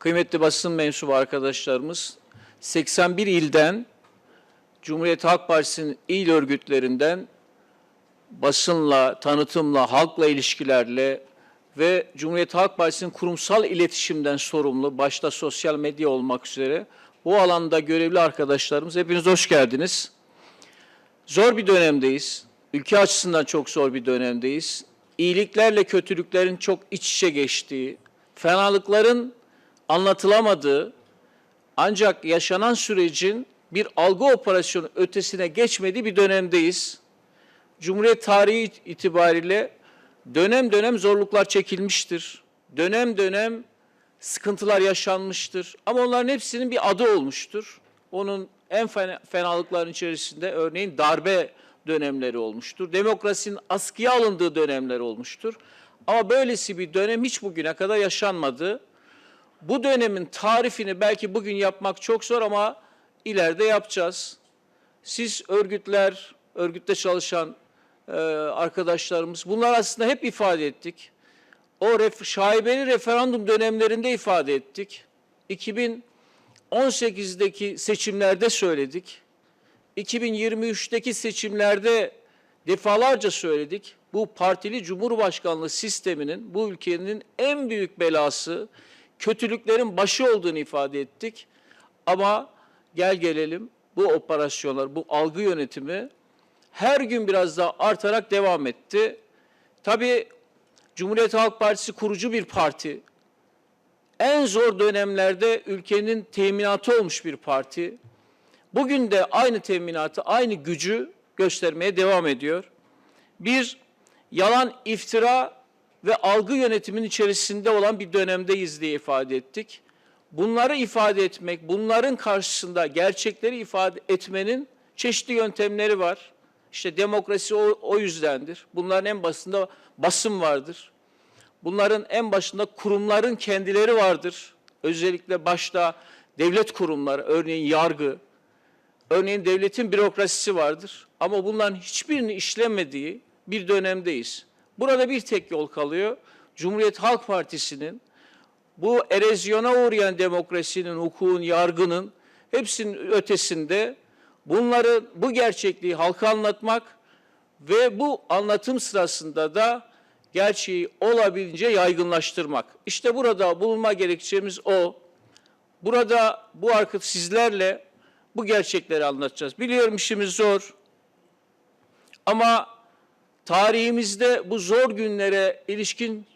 Kıymetli basın mensubu arkadaşlarımız, 81 ilden Cumhuriyet Halk Partisi'nin il örgütlerinden basınla, tanıtımla, halkla ilişkilerle ve Cumhuriyet Halk Partisi'nin kurumsal iletişimden sorumlu, başta sosyal medya olmak üzere bu alanda görevli arkadaşlarımız hepiniz hoş geldiniz. Zor bir dönemdeyiz. Ülke açısından çok zor bir dönemdeyiz. İyiliklerle kötülüklerin çok iç içe geçtiği, fenalıkların anlatılamadığı ancak yaşanan sürecin bir algı operasyonu ötesine geçmediği bir dönemdeyiz. Cumhuriyet tarihi itibariyle dönem dönem zorluklar çekilmiştir. Dönem dönem sıkıntılar yaşanmıştır. Ama onların hepsinin bir adı olmuştur. Onun en fena, fenalıkların içerisinde örneğin darbe dönemleri olmuştur. Demokrasinin askıya alındığı dönemler olmuştur. Ama böylesi bir dönem hiç bugüne kadar yaşanmadı. Bu dönemin tarifini belki bugün yapmak çok zor ama ileride yapacağız. Siz örgütler, örgütte çalışan e, arkadaşlarımız bunlar aslında hep ifade ettik. O ref, şaibeli referandum dönemlerinde ifade ettik. 2018'deki seçimlerde söyledik. 2023'teki seçimlerde defalarca söyledik. Bu partili cumhurbaşkanlığı sisteminin bu ülkenin en büyük belası, kötülüklerin başı olduğunu ifade ettik. Ama gel gelelim bu operasyonlar, bu algı yönetimi her gün biraz daha artarak devam etti. Tabii Cumhuriyet Halk Partisi kurucu bir parti. En zor dönemlerde ülkenin teminatı olmuş bir parti. Bugün de aynı teminatı, aynı gücü göstermeye devam ediyor. Bir yalan, iftira ve algı yönetimin içerisinde olan bir dönemdeyiz diye ifade ettik. Bunları ifade etmek, bunların karşısında gerçekleri ifade etmenin çeşitli yöntemleri var. İşte demokrasi o, o yüzdendir. Bunların en başında basın vardır. Bunların en başında kurumların kendileri vardır. Özellikle başta devlet kurumları, örneğin yargı, örneğin devletin bürokrasisi vardır. Ama bunların hiçbirini işlemediği bir dönemdeyiz. Burada bir tek yol kalıyor. Cumhuriyet Halk Partisi'nin bu erozyona uğrayan demokrasinin, hukukun, yargının hepsinin ötesinde bunları, bu gerçekliği halka anlatmak ve bu anlatım sırasında da gerçeği olabildiğince yaygınlaştırmak. İşte burada bulunma gerekçemiz o. Burada bu arkadaş sizlerle bu gerçekleri anlatacağız. Biliyorum işimiz zor. Ama tarihimizde bu zor günlere ilişkin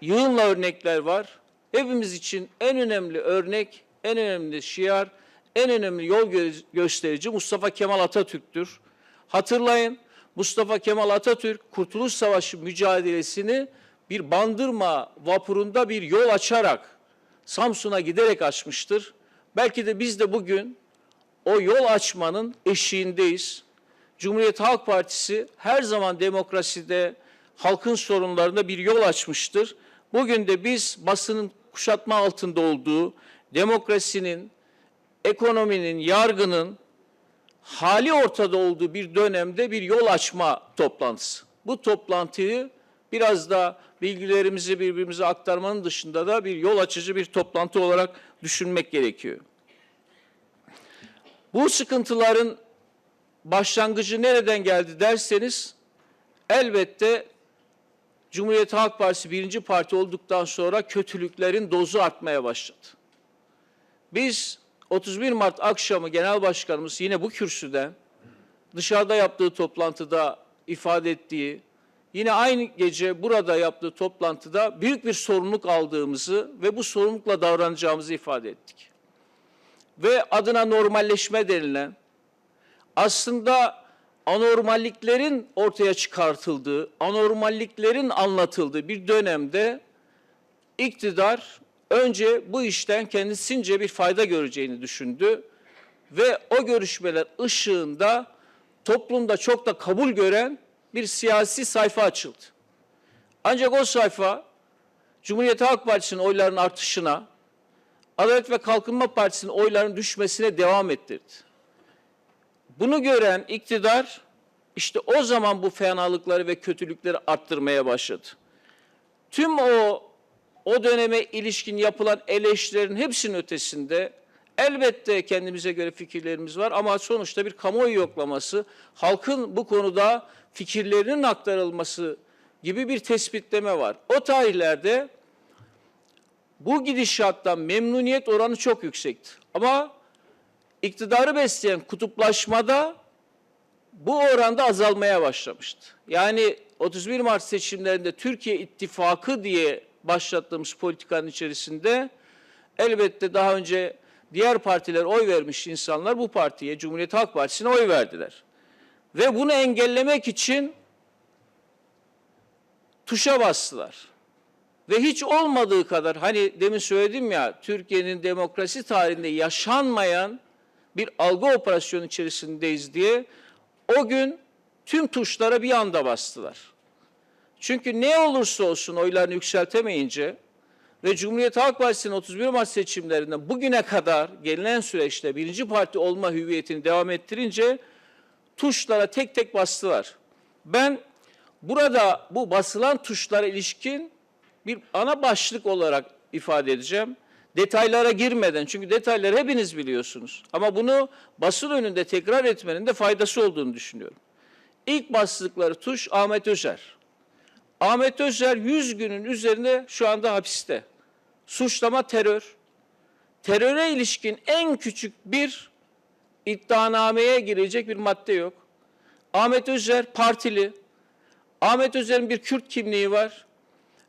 yığınla örnekler var. Hepimiz için en önemli örnek, en önemli şiar, en önemli yol gö- gösterici Mustafa Kemal Atatürk'tür. Hatırlayın Mustafa Kemal Atatürk Kurtuluş Savaşı mücadelesini bir bandırma vapurunda bir yol açarak Samsun'a giderek açmıştır. Belki de biz de bugün o yol açmanın eşiğindeyiz. Cumhuriyet Halk Partisi her zaman demokraside, halkın sorunlarında bir yol açmıştır. Bugün de biz basının kuşatma altında olduğu, demokrasinin, ekonominin, yargının hali ortada olduğu bir dönemde bir yol açma toplantısı. Bu toplantıyı biraz da bilgilerimizi birbirimize aktarmanın dışında da bir yol açıcı bir toplantı olarak düşünmek gerekiyor. Bu sıkıntıların başlangıcı nereden geldi derseniz elbette Cumhuriyet Halk Partisi birinci parti olduktan sonra kötülüklerin dozu artmaya başladı. Biz 31 Mart akşamı Genel Başkanımız yine bu kürsüden dışarıda yaptığı toplantıda ifade ettiği, yine aynı gece burada yaptığı toplantıda büyük bir sorumluluk aldığımızı ve bu sorumlulukla davranacağımızı ifade ettik. Ve adına normalleşme denilen aslında anormalliklerin ortaya çıkartıldığı, anormalliklerin anlatıldığı bir dönemde iktidar önce bu işten kendisince bir fayda göreceğini düşündü ve o görüşmeler ışığında toplumda çok da kabul gören bir siyasi sayfa açıldı. Ancak o sayfa Cumhuriyet Halk Partisi'nin oylarının artışına, Adalet ve Kalkınma Partisi'nin oylarının düşmesine devam ettirdi. Bunu gören iktidar işte o zaman bu fenalıkları ve kötülükleri arttırmaya başladı. Tüm o o döneme ilişkin yapılan eleştirilerin hepsinin ötesinde elbette kendimize göre fikirlerimiz var ama sonuçta bir kamuoyu yoklaması, halkın bu konuda fikirlerinin aktarılması gibi bir tespitleme var. O tarihlerde bu gidişattan memnuniyet oranı çok yüksekti. Ama iktidarı besleyen kutuplaşmada bu oranda azalmaya başlamıştı. Yani 31 Mart seçimlerinde Türkiye İttifakı diye başlattığımız politikanın içerisinde elbette daha önce diğer partiler oy vermiş insanlar bu partiye, Cumhuriyet Halk Partisi'ne oy verdiler. Ve bunu engellemek için tuşa bastılar. Ve hiç olmadığı kadar hani demin söyledim ya Türkiye'nin demokrasi tarihinde yaşanmayan bir algı operasyonu içerisindeyiz diye o gün tüm tuşlara bir anda bastılar. Çünkü ne olursa olsun oylarını yükseltemeyince ve Cumhuriyet Halk Partisi'nin 31 Mart seçimlerinden bugüne kadar gelinen süreçte birinci parti olma hüviyetini devam ettirince tuşlara tek tek bastılar. Ben burada bu basılan tuşlara ilişkin bir ana başlık olarak ifade edeceğim. Detaylara girmeden çünkü detayları hepiniz biliyorsunuz. Ama bunu basın önünde tekrar etmenin de faydası olduğunu düşünüyorum. İlk bastıkları tuş Ahmet Özer. Ahmet Özer 100 günün üzerinde şu anda hapiste. Suçlama terör. Teröre ilişkin en küçük bir iddianameye girecek bir madde yok. Ahmet Özer partili. Ahmet Özer'in bir Kürt kimliği var.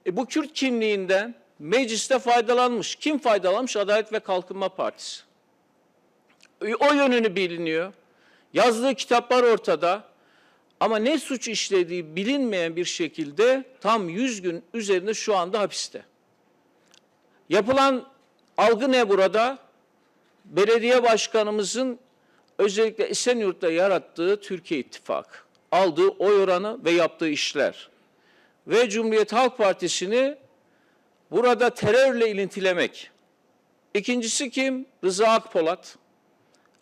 E, bu Kürt kimliğinden mecliste faydalanmış. Kim faydalanmış? Adalet ve Kalkınma Partisi. O yönünü biliniyor. Yazdığı kitaplar ortada. Ama ne suç işlediği bilinmeyen bir şekilde tam 100 gün üzerinde şu anda hapiste. Yapılan algı ne burada? Belediye başkanımızın özellikle Esenyurt'ta yarattığı Türkiye İttifakı, aldığı oy oranı ve yaptığı işler ve Cumhuriyet Halk Partisi'ni burada terörle ilintilemek. İkincisi kim? Rıza Akpolat.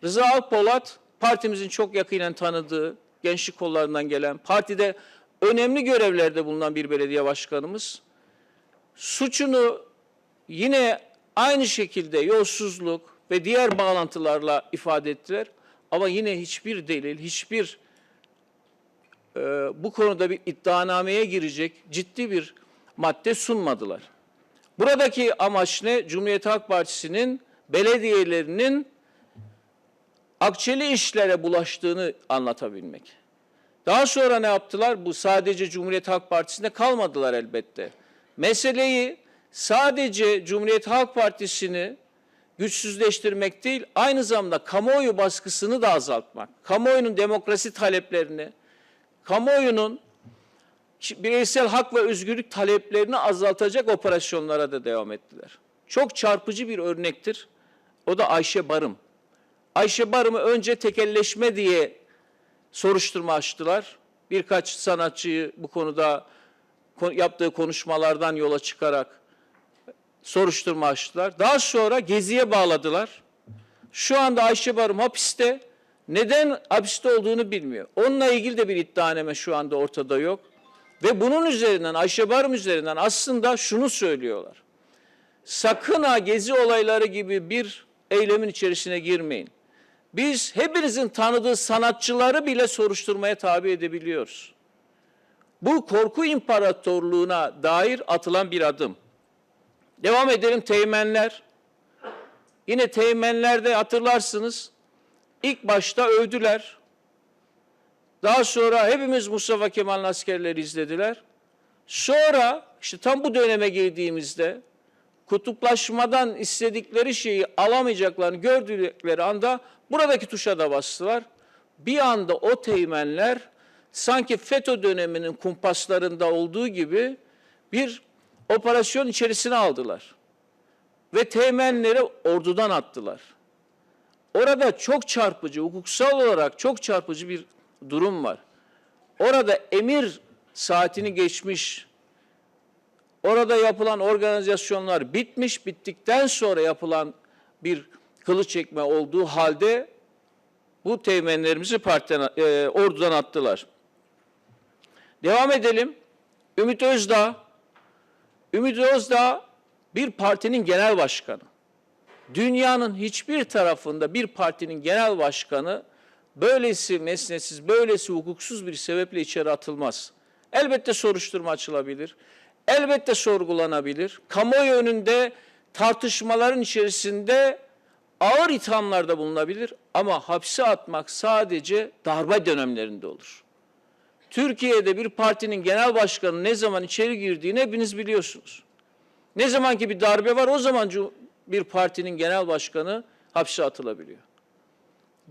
Rıza Akpolat partimizin çok yakinen tanıdığı, gençlik kollarından gelen, partide önemli görevlerde bulunan bir belediye başkanımız. Suçunu yine aynı şekilde yolsuzluk ve diğer bağlantılarla ifade ettiler. Ama yine hiçbir delil, hiçbir e, bu konuda bir iddianameye girecek ciddi bir madde sunmadılar. Buradaki amaç ne? Cumhuriyet Halk Partisi'nin belediyelerinin akçeli işlere bulaştığını anlatabilmek. Daha sonra ne yaptılar? Bu sadece Cumhuriyet Halk Partisi'nde kalmadılar elbette. Meseleyi sadece Cumhuriyet Halk Partisi'ni güçsüzleştirmek değil, aynı zamanda kamuoyu baskısını da azaltmak. Kamuoyunun demokrasi taleplerini, kamuoyunun bireysel hak ve özgürlük taleplerini azaltacak operasyonlara da devam ettiler. Çok çarpıcı bir örnektir. O da Ayşe Barım. Ayşe Barım'ı önce tekelleşme diye soruşturma açtılar. Birkaç sanatçıyı bu konuda yaptığı konuşmalardan yola çıkarak soruşturma açtılar. Daha sonra Gezi'ye bağladılar. Şu anda Ayşe Barım hapiste. Neden hapiste olduğunu bilmiyor. Onunla ilgili de bir iddianame şu anda ortada yok. Ve bunun üzerinden Ayşe Barım üzerinden aslında şunu söylüyorlar. Sakın ha gezi olayları gibi bir eylemin içerisine girmeyin. Biz hepinizin tanıdığı sanatçıları bile soruşturmaya tabi edebiliyoruz. Bu korku imparatorluğuna dair atılan bir adım. Devam edelim teğmenler. Yine teğmenlerde hatırlarsınız ilk başta övdüler. Daha sonra hepimiz Mustafa Kemal'in askerleri izlediler. Sonra işte tam bu döneme girdiğimizde kutuplaşmadan istedikleri şeyi alamayacaklarını gördükleri anda buradaki tuşa da bastılar. Bir anda o teğmenler sanki FETÖ döneminin kumpaslarında olduğu gibi bir operasyon içerisine aldılar. Ve teğmenleri ordudan attılar. Orada çok çarpıcı, hukuksal olarak çok çarpıcı bir durum var. Orada emir saatini geçmiş, orada yapılan organizasyonlar bitmiş, bittikten sonra yapılan bir kılıç çekme olduğu halde bu teğmenlerimizi partiden, e, ordudan attılar. Devam edelim. Ümit Özdağ. Ümit Özdağ bir partinin genel başkanı, dünyanın hiçbir tarafında bir partinin genel başkanı böylesi mesnetsiz, böylesi hukuksuz bir sebeple içeri atılmaz. Elbette soruşturma açılabilir. Elbette sorgulanabilir. Kamuoyu önünde tartışmaların içerisinde ağır ithamlarda bulunabilir ama hapse atmak sadece darbe dönemlerinde olur. Türkiye'de bir partinin genel başkanı ne zaman içeri girdiğini hepiniz biliyorsunuz. Ne zaman ki bir darbe var o zaman bir partinin genel başkanı hapse atılabiliyor.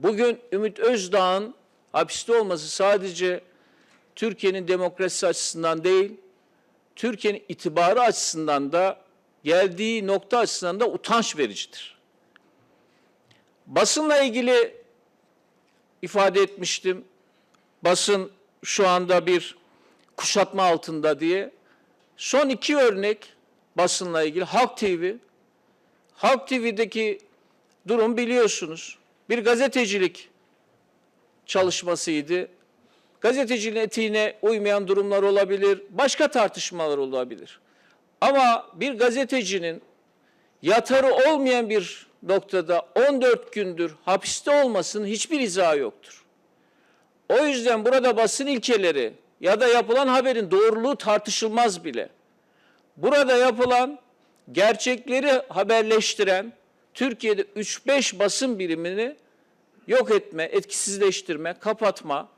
Bugün Ümit Özdağ'ın hapiste olması sadece Türkiye'nin demokrasisi açısından değil, Türkiye'nin itibarı açısından da geldiği nokta açısından da utanç vericidir. Basınla ilgili ifade etmiştim. Basın şu anda bir kuşatma altında diye. Son iki örnek basınla ilgili Halk TV. Halk TV'deki durum biliyorsunuz. Bir gazetecilik çalışmasıydı. Gazeteciliğin etiğine uymayan durumlar olabilir, başka tartışmalar olabilir. Ama bir gazetecinin yatarı olmayan bir noktada 14 gündür hapiste olmasının hiçbir izahı yoktur. O yüzden burada basın ilkeleri ya da yapılan haberin doğruluğu tartışılmaz bile. Burada yapılan gerçekleri haberleştiren Türkiye'de 3-5 basın birimini yok etme, etkisizleştirme, kapatma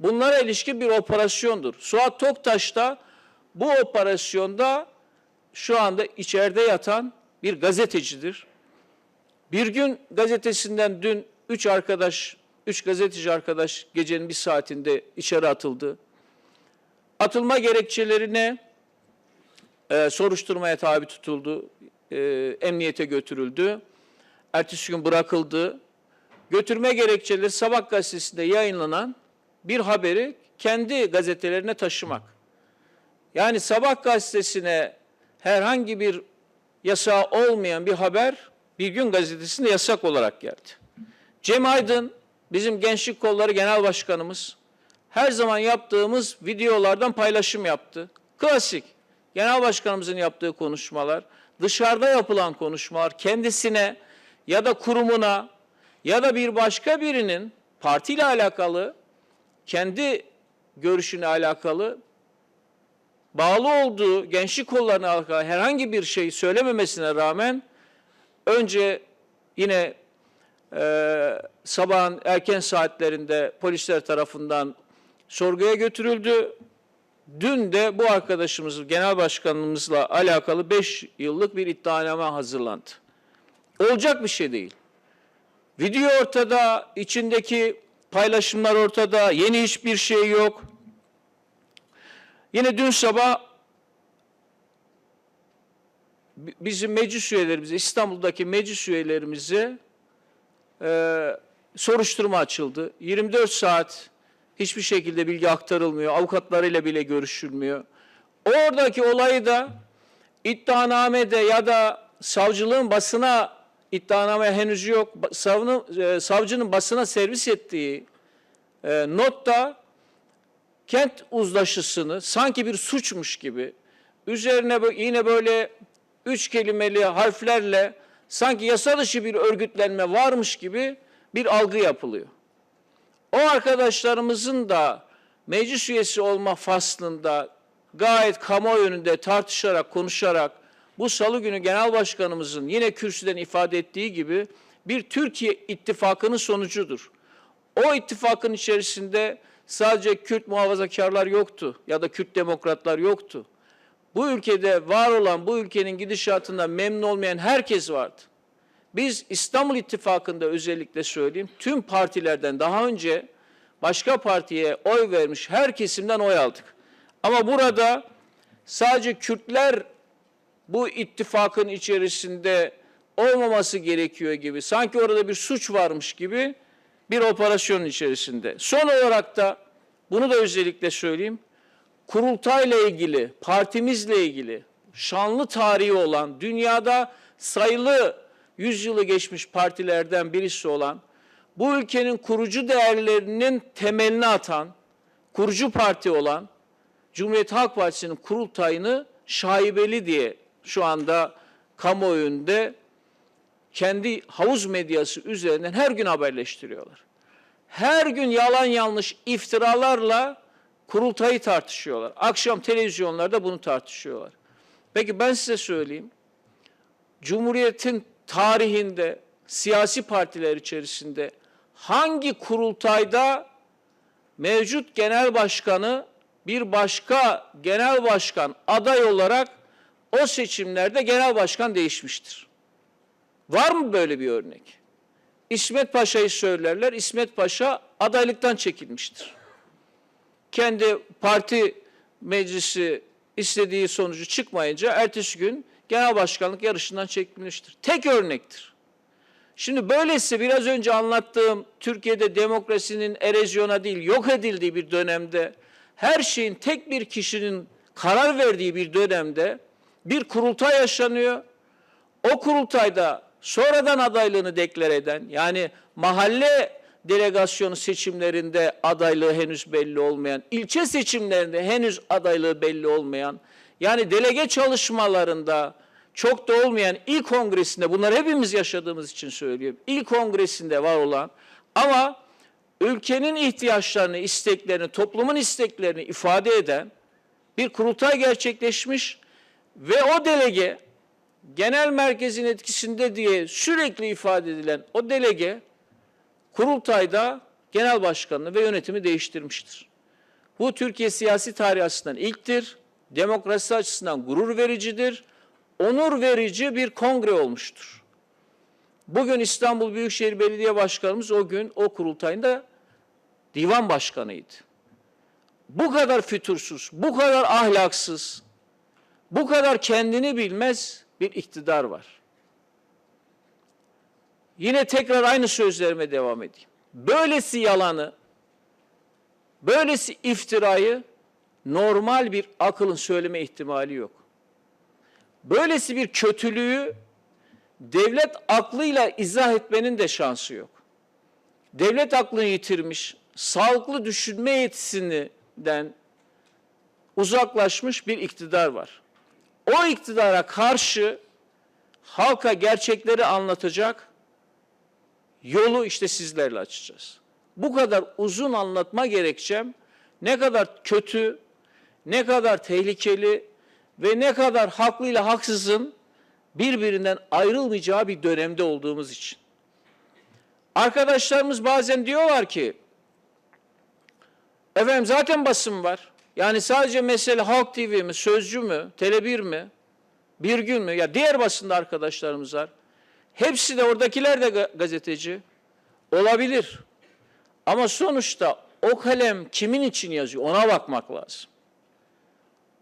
bunlara ilişkin bir operasyondur. Suat Toktaş da bu operasyonda şu anda içeride yatan bir gazetecidir. Bir gün gazetesinden dün üç arkadaş, üç gazeteci arkadaş gecenin bir saatinde içeri atıldı. Atılma gerekçeleri ne? Ee, soruşturmaya tabi tutuldu, e, emniyete götürüldü. Ertesi gün bırakıldı. Götürme gerekçeleri Sabah gazetesinde yayınlanan bir haberi kendi gazetelerine taşımak. Yani Sabah gazetesine herhangi bir yasağı olmayan bir haber bir gün gazetesinde yasak olarak geldi. Cem Aydın bizim Gençlik Kolları Genel Başkanımız her zaman yaptığımız videolardan paylaşım yaptı. Klasik. Genel Başkanımızın yaptığı konuşmalar, dışarıda yapılan konuşmalar kendisine ya da kurumuna ya da bir başka birinin partiyle alakalı kendi görüşüne alakalı bağlı olduğu gençlik kollarına alakalı herhangi bir şey söylememesine rağmen önce yine e, sabahın erken saatlerinde polisler tarafından sorguya götürüldü. Dün de bu arkadaşımız genel başkanımızla alakalı 5 yıllık bir iddianame hazırlandı. Olacak bir şey değil. Video ortada, içindeki paylaşımlar ortada, yeni hiçbir şey yok. Yine dün sabah bi- bizim meclis üyelerimize, İstanbul'daki meclis üyelerimize e, soruşturma açıldı. 24 saat hiçbir şekilde bilgi aktarılmıyor, avukatlarıyla bile görüşülmüyor. Oradaki olayı da iddianamede ya da savcılığın basına iddianame henüz yok. Savını, e, savcının basına servis ettiği e, notta kent uzlaşısını sanki bir suçmuş gibi üzerine yine böyle üç kelimeli harflerle sanki yasa dışı bir örgütlenme varmış gibi bir algı yapılıyor. O arkadaşlarımızın da meclis üyesi olma faslında gayet kamuoyu önünde tartışarak, konuşarak bu salı günü genel başkanımızın yine kürsüden ifade ettiği gibi bir Türkiye ittifakının sonucudur. O ittifakın içerisinde sadece Kürt muhafazakarlar yoktu ya da Kürt demokratlar yoktu. Bu ülkede var olan, bu ülkenin gidişatından memnun olmayan herkes vardı. Biz İstanbul İttifakı'nda özellikle söyleyeyim, tüm partilerden daha önce başka partiye oy vermiş her kesimden oy aldık. Ama burada sadece Kürtler bu ittifakın içerisinde olmaması gerekiyor gibi, sanki orada bir suç varmış gibi bir operasyonun içerisinde. Son olarak da bunu da özellikle söyleyeyim. Kurultayla ilgili, partimizle ilgili şanlı tarihi olan, dünyada sayılı yüzyılı geçmiş partilerden birisi olan, bu ülkenin kurucu değerlerinin temelini atan, kurucu parti olan Cumhuriyet Halk Partisi'nin kurultayını şaibeli diye şu anda kamuoyunda kendi havuz medyası üzerinden her gün haberleştiriyorlar. Her gün yalan yanlış iftiralarla kurultayı tartışıyorlar. Akşam televizyonlarda bunu tartışıyorlar. Peki ben size söyleyeyim. Cumhuriyetin tarihinde siyasi partiler içerisinde hangi kurultayda mevcut genel başkanı bir başka genel başkan aday olarak o seçimlerde genel başkan değişmiştir? Var mı böyle bir örnek? İsmet Paşa'yı söylerler. İsmet Paşa adaylıktan çekilmiştir. Kendi parti meclisi istediği sonucu çıkmayınca ertesi gün genel başkanlık yarışından çekilmiştir. Tek örnektir. Şimdi böylesi biraz önce anlattığım Türkiye'de demokrasinin erozyona değil yok edildiği bir dönemde her şeyin tek bir kişinin karar verdiği bir dönemde bir kurultay yaşanıyor. O kurultayda sonradan adaylığını deklar eden yani mahalle delegasyonu seçimlerinde adaylığı henüz belli olmayan, ilçe seçimlerinde henüz adaylığı belli olmayan, yani delege çalışmalarında çok da olmayan ilk kongresinde, bunları hepimiz yaşadığımız için söylüyorum, ilk kongresinde var olan ama ülkenin ihtiyaçlarını, isteklerini, toplumun isteklerini ifade eden bir kurultay gerçekleşmiş ve o delege genel merkezin etkisinde diye sürekli ifade edilen o delege kurultayda genel başkanını ve yönetimi değiştirmiştir. Bu Türkiye siyasi tarihi açısından ilktir, demokrasi açısından gurur vericidir, onur verici bir kongre olmuştur. Bugün İstanbul Büyükşehir Belediye Başkanımız o gün o kurultayında divan başkanıydı. Bu kadar fütursuz, bu kadar ahlaksız, bu kadar kendini bilmez bir iktidar var. Yine tekrar aynı sözlerime devam edeyim. Böylesi yalanı, böylesi iftirayı normal bir akılın söyleme ihtimali yok. Böylesi bir kötülüğü devlet aklıyla izah etmenin de şansı yok. Devlet aklını yitirmiş, sağlıklı düşünme yetisinden uzaklaşmış bir iktidar var. O iktidara karşı halka gerçekleri anlatacak yolu işte sizlerle açacağız. Bu kadar uzun anlatma gerekçem ne kadar kötü, ne kadar tehlikeli ve ne kadar haklıyla haksızın birbirinden ayrılmayacağı bir dönemde olduğumuz için. Arkadaşlarımız bazen diyorlar ki, efendim zaten basın var. Yani sadece mesele Halk TV mi, Sözcü mü, Tele1 mi, Bir Gün mü? Ya diğer basında arkadaşlarımız var. Hepsi de oradakiler de ga- gazeteci. Olabilir. Ama sonuçta o kalem kimin için yazıyor ona bakmak lazım.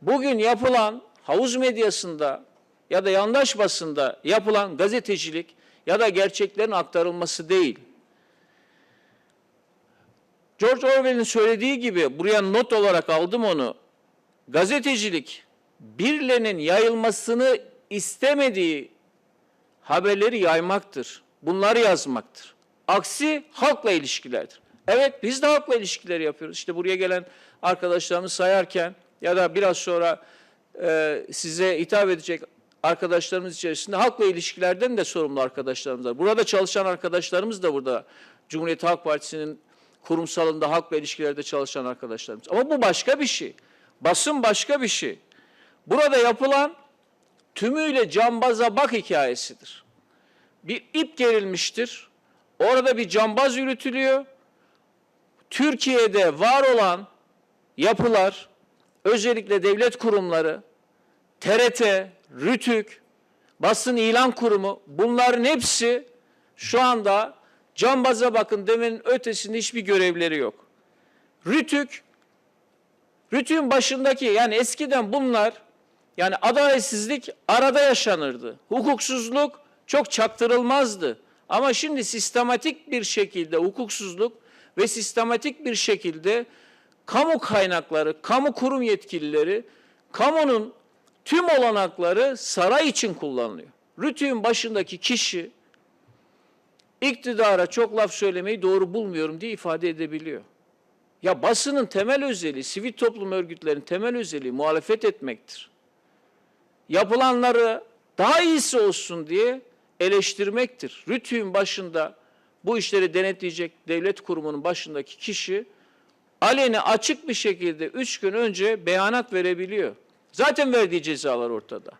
Bugün yapılan havuz medyasında ya da yandaş basında yapılan gazetecilik ya da gerçeklerin aktarılması değil. George Orwell'in söylediği gibi buraya not olarak aldım onu. Gazetecilik birilerinin yayılmasını istemediği haberleri yaymaktır. Bunları yazmaktır. Aksi halkla ilişkilerdir. Evet biz de halkla ilişkileri yapıyoruz. İşte buraya gelen arkadaşlarımız sayarken ya da biraz sonra e, size hitap edecek arkadaşlarımız içerisinde halkla ilişkilerden de sorumlu arkadaşlarımız var. Burada çalışan arkadaşlarımız da burada. Cumhuriyet Halk Partisi'nin kurumsalında halkla ilişkilerde çalışan arkadaşlarımız. Ama bu başka bir şey. Basın başka bir şey. Burada yapılan tümüyle cambaza bak hikayesidir. Bir ip gerilmiştir. Orada bir cambaz yürütülüyor. Türkiye'de var olan yapılar, özellikle devlet kurumları, TRT, RÜTÜK, basın ilan kurumu bunların hepsi şu anda cambaza bakın demenin ötesinde hiçbir görevleri yok. RÜTÜK, RÜTÜK'ün başındaki yani eskiden bunlar yani adaletsizlik arada yaşanırdı. Hukuksuzluk çok çaktırılmazdı. Ama şimdi sistematik bir şekilde hukuksuzluk ve sistematik bir şekilde kamu kaynakları, kamu kurum yetkilileri, kamunun tüm olanakları saray için kullanılıyor. Rütü'nün başındaki kişi iktidara çok laf söylemeyi doğru bulmuyorum diye ifade edebiliyor. Ya basının temel özelliği, sivil toplum örgütlerinin temel özelliği muhalefet etmektir. Yapılanları daha iyisi olsun diye eleştirmektir. Rütü'nün başında bu işleri denetleyecek devlet kurumunun başındaki kişi aleni açık bir şekilde üç gün önce beyanat verebiliyor. Zaten verdiği cezalar ortada.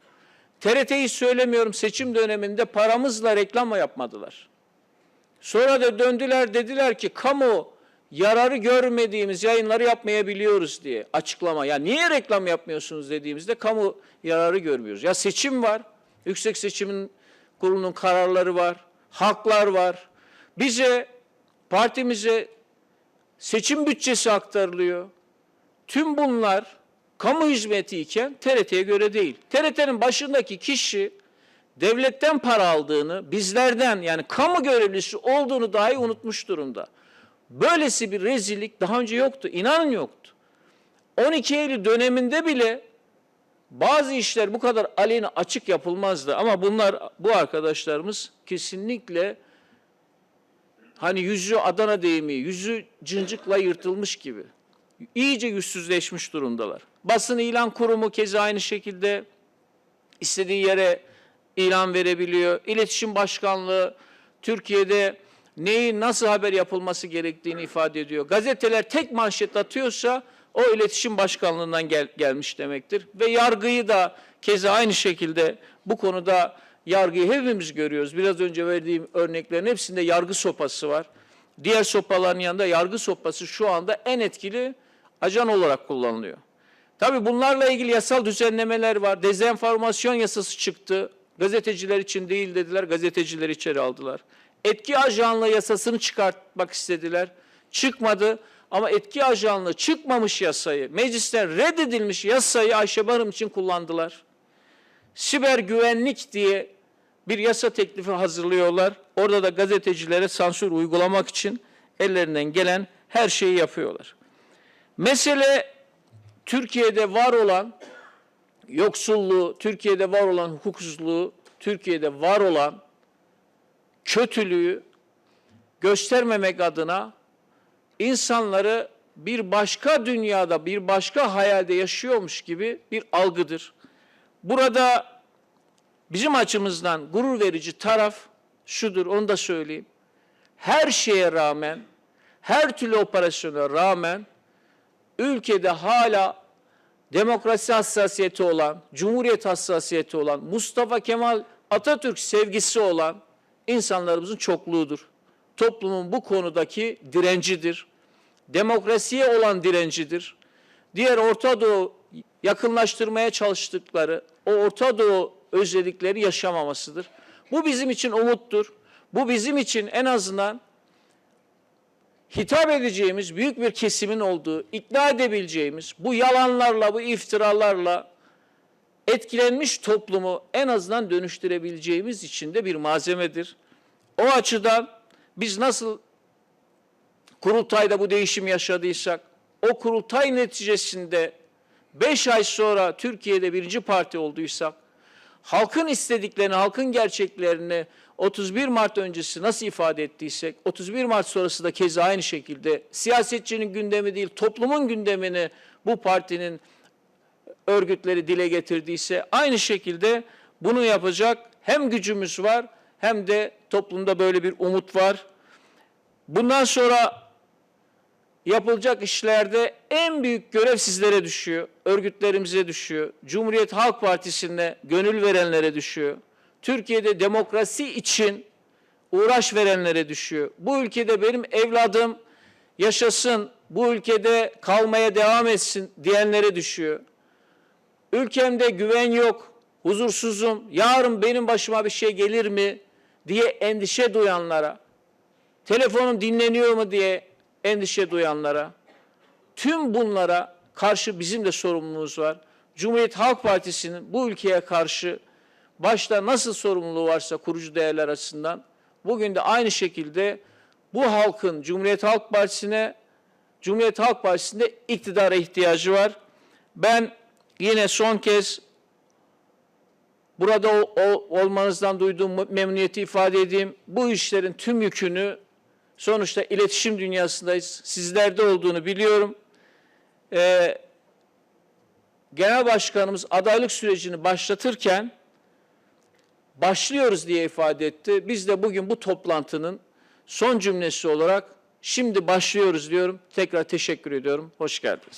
TRT'yi söylemiyorum seçim döneminde paramızla reklam yapmadılar. Sonra da döndüler dediler ki kamu yararı görmediğimiz yayınları yapmayabiliyoruz diye açıklama. Ya niye reklam yapmıyorsunuz dediğimizde kamu yararı görmüyoruz. Ya seçim var. Yüksek Seçimin Kurulu'nun kararları var. Haklar var. Bize partimize seçim bütçesi aktarılıyor. Tüm bunlar kamu hizmeti iken TRT'ye göre değil. TRT'nin başındaki kişi devletten para aldığını, bizlerden yani kamu görevlisi olduğunu dahi unutmuş durumda. Böylesi bir rezillik daha önce yoktu. İnanın yoktu. 12 Eylül döneminde bile bazı işler bu kadar aleni açık yapılmazdı. Ama bunlar bu arkadaşlarımız kesinlikle hani yüzü Adana deyimi, yüzü cıncıkla yırtılmış gibi. İyice yüzsüzleşmiş durumdalar. Basın ilan kurumu keza aynı şekilde istediği yere ilan verebiliyor. İletişim Başkanlığı Türkiye'de neyi nasıl haber yapılması gerektiğini ifade ediyor. Gazeteler tek manşet atıyorsa o iletişim başkanlığından gel, gelmiş demektir. Ve yargıyı da keza aynı şekilde bu konuda yargıyı hepimiz görüyoruz. Biraz önce verdiğim örneklerin hepsinde yargı sopası var. Diğer sopaların yanında yargı sopası şu anda en etkili ajan olarak kullanılıyor. Tabii bunlarla ilgili yasal düzenlemeler var. Dezenformasyon yasası çıktı. Gazeteciler için değil dediler, gazetecileri içeri aldılar. Etki ajanlığı yasasını çıkartmak istediler. Çıkmadı ama etki ajanlığı çıkmamış yasayı, meclisten reddedilmiş yasayı Ayşe Barım için kullandılar. Siber güvenlik diye bir yasa teklifi hazırlıyorlar. Orada da gazetecilere sansür uygulamak için ellerinden gelen her şeyi yapıyorlar. Mesele Türkiye'de var olan yoksulluğu, Türkiye'de var olan hukuksuzluğu, Türkiye'de var olan kötülüğü göstermemek adına insanları bir başka dünyada, bir başka hayalde yaşıyormuş gibi bir algıdır. Burada bizim açımızdan gurur verici taraf şudur, onu da söyleyeyim. Her şeye rağmen, her türlü operasyona rağmen ülkede hala demokrasi hassasiyeti olan, cumhuriyet hassasiyeti olan, Mustafa Kemal Atatürk sevgisi olan insanlarımızın çokluğudur. Toplumun bu konudaki direncidir. Demokrasiye olan direncidir. Diğer Orta Doğu yakınlaştırmaya çalıştıkları o Orta Doğu özellikleri yaşamamasıdır. Bu bizim için umuttur. Bu bizim için en azından hitap edeceğimiz büyük bir kesimin olduğu, ikna edebileceğimiz bu yalanlarla, bu iftiralarla etkilenmiş toplumu en azından dönüştürebileceğimiz için de bir malzemedir. O açıdan biz nasıl kurultayda bu değişim yaşadıysak, o kurultay neticesinde beş ay sonra Türkiye'de birinci parti olduysak, halkın istediklerini, halkın gerçeklerini 31 Mart öncesi nasıl ifade ettiysek, 31 Mart sonrası da keza aynı şekilde siyasetçinin gündemi değil, toplumun gündemini bu partinin örgütleri dile getirdiyse aynı şekilde bunu yapacak hem gücümüz var hem de toplumda böyle bir umut var. Bundan sonra yapılacak işlerde en büyük görev sizlere düşüyor. Örgütlerimize düşüyor. Cumhuriyet Halk Partisi'ne gönül verenlere düşüyor. Türkiye'de demokrasi için uğraş verenlere düşüyor. Bu ülkede benim evladım yaşasın, bu ülkede kalmaya devam etsin diyenlere düşüyor. Ülkemde güven yok, huzursuzum, yarın benim başıma bir şey gelir mi diye endişe duyanlara, telefonum dinleniyor mu diye endişe duyanlara, tüm bunlara karşı bizim de sorumluluğumuz var. Cumhuriyet Halk Partisi'nin bu ülkeye karşı başta nasıl sorumluluğu varsa kurucu değerler açısından bugün de aynı şekilde bu halkın Cumhuriyet Halk Partisi'ne Cumhuriyet Halk Partisi'nde iktidara ihtiyacı var. Ben yine son kez burada o, o, olmanızdan duyduğum memnuniyeti ifade edeyim. Bu işlerin tüm yükünü sonuçta iletişim dünyasındayız. Sizlerde olduğunu biliyorum. Ee, Genel Başkanımız adaylık sürecini başlatırken başlıyoruz diye ifade etti. Biz de bugün bu toplantının son cümlesi olarak şimdi başlıyoruz diyorum. Tekrar teşekkür ediyorum. Hoş geldiniz.